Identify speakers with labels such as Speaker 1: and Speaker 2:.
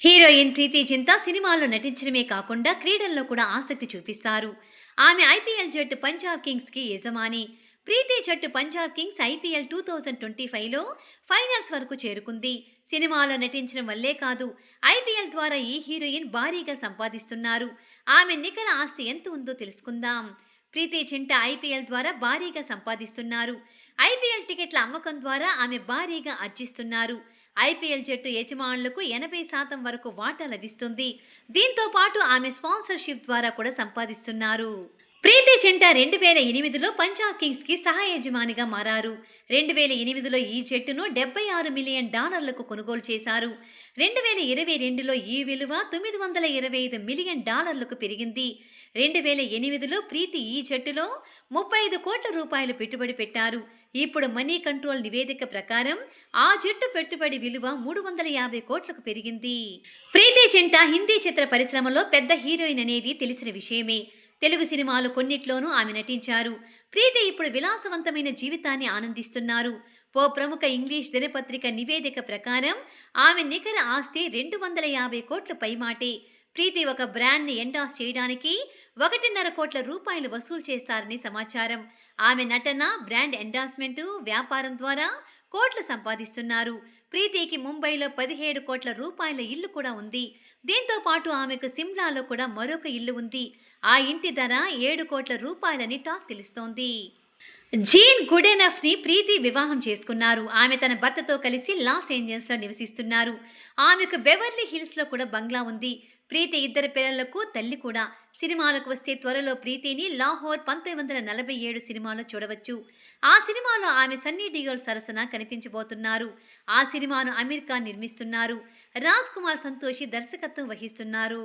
Speaker 1: Heroine ప్రీతి చింత సినిమాల్లో నటించడమే కాకుండా క్రీడల్లో కూడా ఆసక్తి చూపిస్తారు. ఆమె ఐపీఎల్ జట్టు పంజాబ్ కింగ్స్కి యజమాని. ప్రీతి జట్టు Punjab Kings IPL two thousand twenty ఫైవ్లో ఫైనల్స్ వరకు చేరుకుంది. సినిమాలో నటించడం వల్లే కాదు ఐపీఎల్ ద్వారా ఈ హీరోయిన్ భారీగా సంపాదిస్తున్నారు. ఆమె నికర ఆస్తి ఎంత ఉందో తెలుసుకుందాం. ప్రీతి చింట ఐపీఎల్ ద్వారా భారీగా సంపాదిస్తున్నారు. ఐపీఎల్ టికెట్ల అమ్మకం ద్వారా ఆమె భారీగా ఆర్జిస్తున్నారు. ఐపీఎల్ జట్టు యజమానులకు ఎనభై శాతం వరకు వాటా లభిస్తుంది. దీంతో పాటు ఆమె స్పాన్సర్షిప్ ద్వారా కూడా సంపాదిస్తున్నారు. ప్రీతి జంట రెండు వేల ఎనిమిదిలో పంజాబ్ కింగ్స్కి సహాయ యజమానిగా మారారు. రెండు వేల ఎనిమిదిలో ఈ జట్టును డెబ్బై ఆరు మిలియన్ డాలర్లకు కొనుగోలు చేశారు. రెండు వేల ఇరవై రెండులో ఈ విలువ తొమ్మిది వందల ఇరవై ఐదు మిలియన్ డాలర్లకు పెరిగింది. రెండు వేల ఎనిమిదిలో ప్రీతి ఈ జట్టులో ముప్పై ఐదు కోట్ల రూపాయలు పెట్టుబడి పెట్టారు. ఇప్పుడు మనీ కంట్రోల్ నివేదిక ప్రకారం ఆ జట్టు పెట్టుబడి విలువ మూడు వందల యాభై కోట్లకు పెరిగింది. ప్రీతి చింట హిందీ చిత్ర పరిశ్రమలో పెద్ద హీరోయిన్ అనేది తెలిసిన విషయమే. తెలుగు సినిమాలు కొన్నిట్లోనూ ఆమె నటించారు. ప్రీతి ఇప్పుడు విలాసవంతమైన జీవితాన్ని ఆనందిస్తున్నారు. ఓ ప్రముఖ ఇంగ్లీష్ దినపత్రిక నివేదిక ప్రకారం ఆమె నికర ఆస్తి రెండు వందల యాభై కోట్ల పైమాటే. ప్రీతి ఒక బ్రాండ్ని ఎండాస్ చేయడానికి ఒకటిన్నర కోట్ల రూపాయలు వసూలు చేస్తారని సమాచారం. ఆమె నటన బ్రాండ్ ఎండాస్మెంటు వ్యాపారం ద్వారా కోట్లు సంపాదిస్తున్నారు. ప్రీతికి ముంబైలో పదిహేడు కోట్ల రూపాయల ఇల్లు కూడా ఉంది. దీంతో పాటు ఆమెకు సిమ్లాలో కూడా మరొక ఇల్లు ఉంది. ఆ ఇంటి ధర ఏడు కోట్ల రూపాయలని టాక్ తెలుస్తోంది. జీన్ గుడెనఫ్ని ప్రీతి వివాహం చేసుకున్నారు. ఆమె తన భర్తతో కలిసి లాస్ ఏంజల్స్లో నివసిస్తున్నారు. ఆమెకు బెవర్లీ హిల్స్లో కూడా బంగ్లా ఉంది. ప్రీతి ఇద్దరు పిల్లలకు తల్లి కూడా. సినిమాలకు వస్తే త్వరలో ప్రీతిని లాహోర్ పంతొమ్మిది వందల నలభై ఏడు సినిమాలో చూడవచ్చు. ఆ సినిమాలో ఆమె సన్నీ డియోల్ సరసన కనిపించబోతున్నారు. ఆ సినిమాను అమీర్ ఖాన్ నిర్మిస్తున్నారు. రాజ్ కుమార్ సంతోషి దర్శకత్వం వహిస్తున్నారు.